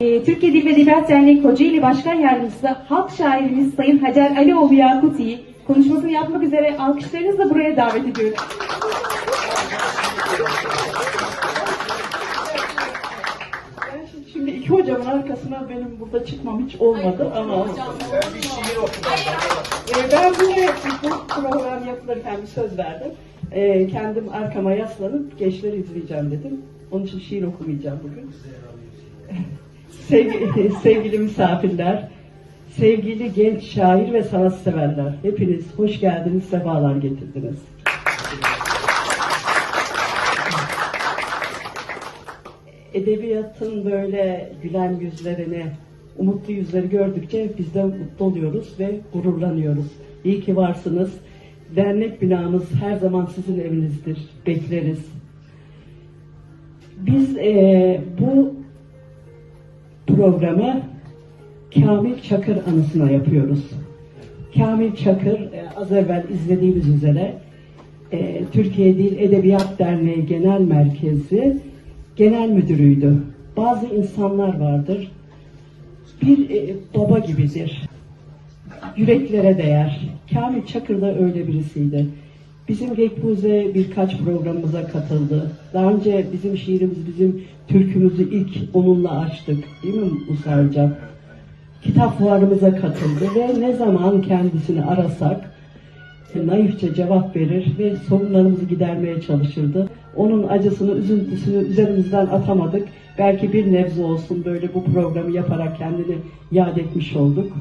Ee, Türkiye Dil ve Edebiyat Derneği Kocaeli Başkan Yardımcısı Halk Şairimiz Sayın Hacer Alioğlu Yakuti'yi konuşmasını yapmak üzere alkışlarınızla buraya davet ediyorum. Ben şimdi- iki hocamın arkasına benim burada çıkmam hiç olmadı ama Ee, ben buraya bu program yapılırken bir söz verdim. Ee, kendim arkama yaslanıp gençleri izleyeceğim dedim. Onun için şiir okumayacağım bugün. Sevgili, sevgili misafirler, sevgili genç şair ve sanatseverler, hepiniz hoş geldiniz, sefalar getirdiniz. edebiyatın böyle gülen yüzlerini, umutlu yüzleri gördükçe biz de mutlu oluyoruz ve gururlanıyoruz. İyi ki varsınız. Dernek binamız her zaman sizin evinizdir. Bekleriz. Biz eee, bu programı Kamil Çakır anısına yapıyoruz. Kamil Çakır e, az evvel izlediğimiz üzere e, Türkiye Dil Edebiyat Derneği Genel Merkezi Genel Müdürüydü. Bazı insanlar vardır. Bir e, baba gibidir. Yüreklere değer. Kamil Çakır da öyle birisiydi. Bizim Gekbuze birkaç programımıza katıldı. Daha önce bizim şiirimiz, bizim türkümüzü ilk onunla açtık. Değil mi Musa Hocam? kitap fuarımıza katıldı ve ne zaman kendisini arasak naifçe cevap verir ve sorunlarımızı gidermeye çalışırdı. Onun acısını, üzüntüsünü üzerimizden atamadık. Belki bir nebze olsun böyle bu programı yaparak kendini yad etmiş olduk.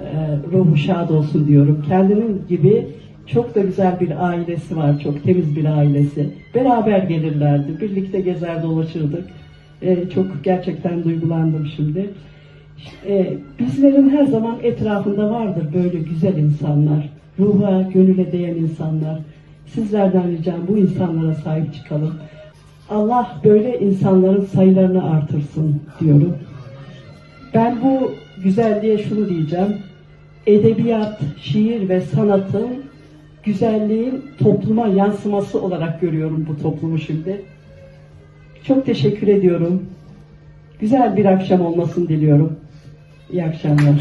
Ee, ruhu şad olsun diyorum. Kendinin gibi çok da güzel bir ailesi var, çok temiz bir ailesi. Beraber gelirlerdi, birlikte gezer dolaşırdık. Ee, çok gerçekten duygulandım şimdi. Ee, bizlerin her zaman etrafında vardır böyle güzel insanlar, ruha, gönüle değen insanlar. Sizlerden ricam bu insanlara sahip çıkalım. Allah böyle insanların sayılarını artırsın diyorum. Ben bu güzelliğe şunu diyeceğim. Edebiyat, şiir ve sanatın güzelliğin topluma yansıması olarak görüyorum bu toplumu şimdi. Çok teşekkür ediyorum. Güzel bir akşam olmasını diliyorum. İyi akşamlar.